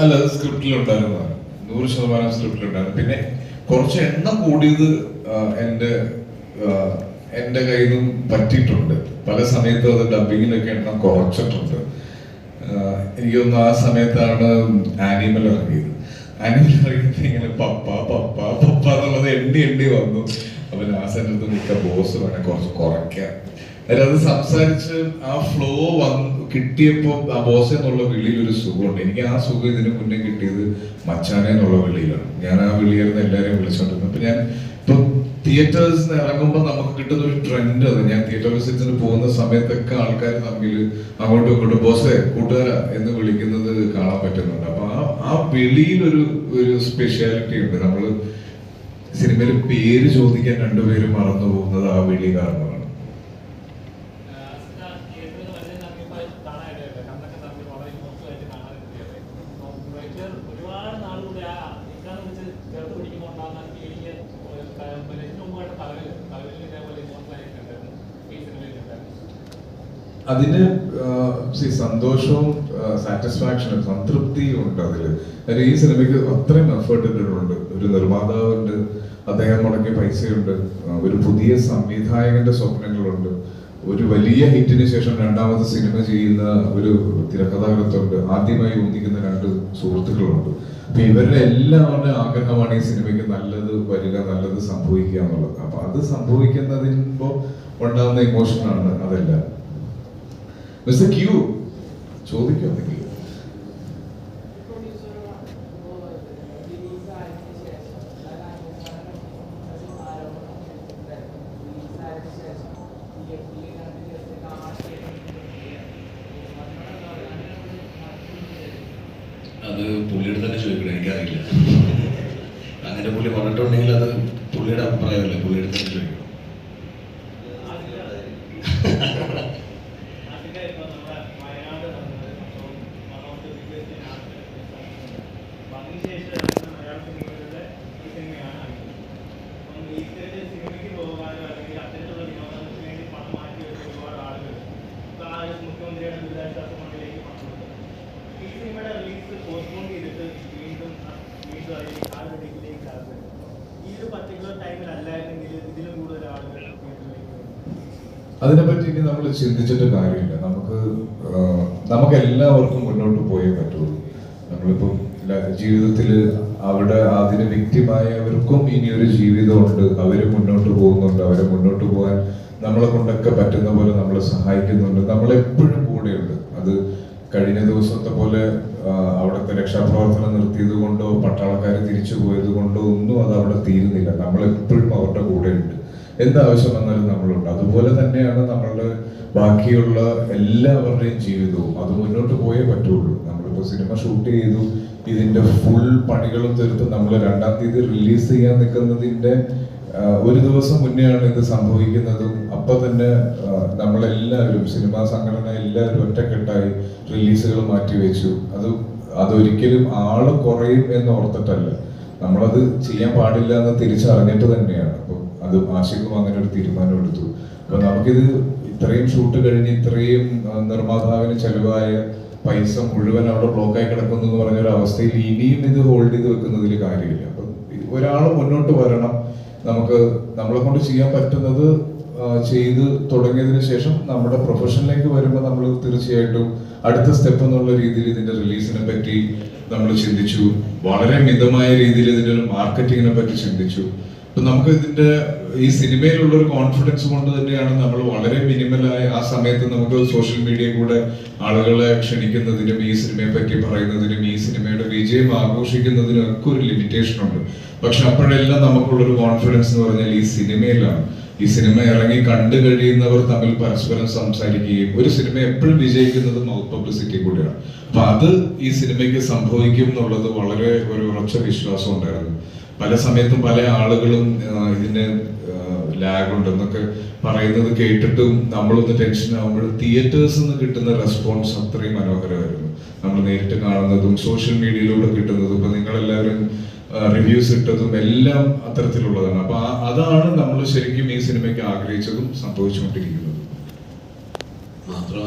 അല്ല അത് സ്ക്രിപ്റ്റിലുണ്ടായിരുന്നതാണ് നൂറ് ശതമാനം സ്ക്രിപ്റ്റിലുണ്ടായിരുന്നു. പിന്നെ കുറച്ച് എണ്ണം കൂടിയത് എന്റെ എന്റെ കയ്യിൽ നിന്നും പറ്റിയിട്ടുണ്ട്. പല സമയത്തും അത് ഡബിങ്ങിലൊക്കെ എണ്ണം കുറച്ചിട്ടുണ്ട്. എനിക്കൊന്ന് ആ സമയത്താണ് ആനിമൽ ഇറങ്ങിയത്. ആനിമൽ ഇറങ്ങിയത് ഇങ്ങനെ പപ്പ പപ്പ പപ്പ എന്നുള്ളത് എണ്ണി എണ്ണി വന്നു. അപ്പൊ ലാസ്റ്റ് അടുത്ത് മിക്ക ബോസ് വേണേ കുറച്ച് കുറയ്ക്കാം അതായത് അത് സംസാരിച്ച് ആ ഫ്ലോ വന്ന് കിട്ടിയപ്പോൾ ആ ബോസ് എന്നുള്ള വിളിയിൽ ഒരു സുഖമുണ്ട്. എനിക്ക് ആ സുഖം ഇതിനു മുന്നേ കിട്ടിയത് മച്ചാനെ എന്നുള്ള വിളിയിലാണ്. ഞാൻ ആ വിളിയായിരുന്നു എല്ലാവരെയും വിളിച്ചോണ്ടിരുന്നത് അപ്പൊ ഞാൻ ഇപ്പൊ തിയേറ്റേഴ്സിന് ഇറങ്ങുമ്പോൾ നമുക്ക് കിട്ടുന്ന ഒരു ട്രെൻഡ് അത്. ഞാൻ തിയേറ്റർ വിസിറ്റിന് പോകുന്ന സമയത്തൊക്കെ ആൾക്കാർ തമ്മിൽ അങ്ങോട്ടും ഇങ്ങോട്ടും ബോസേ കൂട്ടുകാരാ എന്ന് വിളിക്കുന്നത് കാണാൻ പറ്റുന്നുണ്ട്. അപ്പൊ ആ ആ വിളിയിൽ ഒരു ഒരു സ്പെഷ്യാലിറ്റി ഉണ്ട്. നമ്മൾ സിനിമയിൽ പേര് ചോദിക്കാൻ രണ്ടുപേരും മറന്നു പോകുന്നത് ആ വിളി കാരണമാണ്. അതിന് സി സന്തോഷവും സാറ്റിസ്ഫാക്ഷനും സംതൃപ്തിയും ഉണ്ട് അതിൽ കാര്യം ഈ സിനിമയ്ക്ക് അത്രയും എഫേർട്ട് ഇട്ടിട്ടുണ്ട് ഒരു നിർമ്മാതാവുണ്ട് അദ്ദേഹം മുടക്കിയ പൈസയുണ്ട്. ഒരു പുതിയ സംവിധായകന്റെ സ്വപ്നങ്ങളുണ്ട്. ഒരു വലിയ ഹിറ്റിന് ശേഷം രണ്ടാമത്തെ സിനിമ ചെയ്യുന്ന ഒരു തിരക്കഥാകൃത്തുണ്ട്. ആദ്യമായി ഒന്നിക്കുന്ന രണ്ട് സുഹൃത്തുക്കളുണ്ട്. അപ്പൊ ഇവരുടെ എല്ലാവരുടെ ആഗ്രഹമാണ് ഈ സിനിമയ്ക്ക് നല്ലത് വരിക നല്ലത് സംഭവിക്കുക എന്നുള്ളത്. അപ്പൊ അത് സംഭവിക്കുന്നതിനുമ്പോ ഉണ്ടാകുന്ന ഇമോഷനാണ് അതെല്ലാം. ക്യൂ ചോദിക്കും എന്തെങ്കിലും. അത് പുള്ളിയുടെ തന്നെ ചോദിക്കണം എനിക്കറിയില്ല. അങ്ങനെ പുള്ളി പറഞ്ഞിട്ടുണ്ടെങ്കിൽ അത് പുള്ളിയുടെ അഭിപ്രായമല്ല പുള്ളിയുടെ തന്നെ ചോദിക്കണം. അതിന്റെ ഇപ്പൊ നമ്മുടെ ഈ വിനോദങ്ങൾക്ക് വേണ്ടി മുഖ്യമന്ത്രിയുടെ ഈ പോസ്റ്റ്പോൺ ചെയ്തിട്ട് വീണ്ടും ഈ ഒരു ടൈമിലല്ലായിരുന്നെങ്കിൽ ഇതിലും കൂടുതൽ അതിനെപ്പറ്റി ഇനി നമ്മൾ ചിന്തിച്ചിട്ട് കാര്യമില്ല. നമുക്ക് എല്ലാവർക്കും മുന്നോട്ട് പോയേ പറ്റുള്ളൂ നമ്മളിപ്പം ജീവിതത്തിൽ അവിടെ അതിന് വ്യക്തിമായവർക്കും ഇനിയൊരു ജീവിതമുണ്ട്. അവർ മുന്നോട്ട് പോകുന്നുണ്ട്. അവരെ മുന്നോട്ട് പോകാൻ നമ്മളെ കൊണ്ടൊക്കെ പറ്റുന്ന പോലെ നമ്മളെ സഹായിക്കുന്നുണ്ട്. നമ്മളെപ്പോഴും കൂടെയുണ്ട്. അത് കഴിഞ്ഞ ദിവസത്തെ പോലെ അവിടുത്തെ രക്ഷാപ്രവർത്തനം നിർത്തിയത് കൊണ്ടോ പട്ടാളക്കാർ തിരിച്ചു പോയത് കൊണ്ടോ ഒന്നും അത് അവിടെ തീരുന്നില്ല. നമ്മളെപ്പോഴും അവരുടെ കൂടെയുണ്ട്. എന്താവശ്യം വന്നാലും നമ്മളുണ്ട്. അതുപോലെ തന്നെയാണ് നമ്മളുടെ ബാക്കിയുള്ള എല്ലാവരുടെയും ജീവിതവും. അത് മുന്നോട്ട് പോയേ പറ്റുള്ളൂ. നമ്മളിപ്പോ സിനിമ ഷൂട്ട് ചെയ്തു ഇതിന്റെ ഫുൾ പണികളും തീർത്ത് നമ്മൾ രണ്ടാം തീയതി റിലീസ് ചെയ്യാൻ നിൽക്കുന്നതിന്റെ ഒരു ദിവസം മുന്നെയാണ് ഇത് സംഭവിക്കുന്നതും. അപ്പൊ തന്നെ നമ്മളെല്ലാവരും സിനിമാ സംഘടന എല്ലാവരും ഒറ്റക്കെട്ടായി റിലീസുകൾ മാറ്റിവെച്ചു അത് അതൊരിക്കലും ആൾ കുറയും എന്ന് ഓർത്തിട്ടല്ല. നമ്മളത് ചെയ്യാൻ പാടില്ല എന്ന് തിരിച്ചറിഞ്ഞിട്ട് തന്നെയാണ്. അത് ആശിക്കും അങ്ങനെ ഒരു തീരുമാനം എടുത്തു. അപ്പൊ നമുക്കിത് ഇത്രയും ഷൂട്ട് കഴിഞ്ഞ് ഇത്രയും നിർമ്മാതാവിന് ചെലവായ പൈസ മുഴുവൻ അവിടെ ബ്ലോക്കായി കിടക്കുന്നു എന്ന് പറഞ്ഞ ഒരു അവസ്ഥയിൽ ഇനിയും ഇത് ഹോൾഡ് ചെയ്ത് വെക്കുന്നതിൽ കാര്യമില്ല. അപ്പം ഒരാൾ മുന്നോട്ട് വരണം. നമുക്ക് നമ്മളെ കൊണ്ട് ചെയ്യാൻ പറ്റുന്നത് ചെയ്ത് തുടങ്ങിയതിന് ശേഷം നമ്മുടെ പ്രൊഫഷനിലേക്ക് വരുമ്പോൾ നമ്മൾ തീർച്ചയായിട്ടും അടുത്ത സ്റ്റെപ്പ് എന്നുള്ള രീതിയിൽ ഇതിന്റെ റിലീസിനെ പറ്റി നമ്മൾ ചിന്തിച്ചു. വളരെ മിതമായ രീതിയിൽ ഇതിന്റെ ഒരു മാർക്കറ്റിങ്ങിനെ പറ്റി ചിന്തിച്ചു. നമുക്ക് ഇതിന്റെ ഈ സിനിമയിലുള്ള ഒരു കോൺഫിഡൻസ് കൊണ്ട് തന്നെയാണ് നമ്മൾ വളരെ മിനിമലായി ആ സമയത്ത് നമുക്ക് സോഷ്യൽ മീഡിയ കൂടെ ആളുകളെ ക്ഷണിക്കുന്നതിനും ഈ സിനിമയെ പറ്റി പറയുന്നതിനും ഈ സിനിമയുടെ വിജയം ആഘോഷിക്കുന്നതിനും ഒക്കെ ഒരു ലിമിറ്റേഷൻ ഉണ്ട്. പക്ഷെ അപ്പോഴെല്ലാം നമുക്കുള്ളൊരു കോൺഫിഡൻസ് എന്ന് പറഞ്ഞാൽ ഈ സിനിമയിലാണ്. ഈ സിനിമ ഇറങ്ങി കണ്ടു കഴിയുന്നവർ തമ്മിൽ പരസ്പരം സംസാരിക്കുകയും ഒരു സിനിമ എപ്പോഴും വിജയിക്കുന്നത് മൗത്ത് പബ്ലിസിറ്റി കൂടിയാണ്. അപ്പൊ അത് ഈ സിനിമയ്ക്ക് സംഭവിക്കും എന്നുള്ളത് വളരെ ഒരു ഉറച്ച വിശ്വാസം ഉണ്ടായിരുന്നു. പല സമയത്തും പല ആളുകളും ഇതിന്റെ ഇതിന് ലാഗ് ഉണ്ടെന്നൊക്കെ പറയുന്നത് കേട്ടിട്ടും നമ്മളൊന്ന് ടെൻഷൻ ആകുമ്പോൾ തിയേറ്റേഴ്സിൽ നിന്ന് കിട്ടുന്ന റെസ്പോൺസ് അത്രയും മനോഹരമായിരുന്നു. നമ്മൾ നേരിട്ട് കാണുന്നതും സോഷ്യൽ മീഡിയയിലൂടെ കിട്ടുന്നതും ഇപ്പൊ നിങ്ങളെല്ലാവരും റിവ്യൂസ് ഇട്ടതും എല്ലാം അത്തരത്തിലുള്ളതാണ്. അപ്പൊ അതാണ് നമ്മൾ ശരിക്കും ഈ സിനിമയ്ക്ക് ആഗ്രഹിച്ചതും സംഭവിച്ചുകൊണ്ടിരിക്കുന്നത്.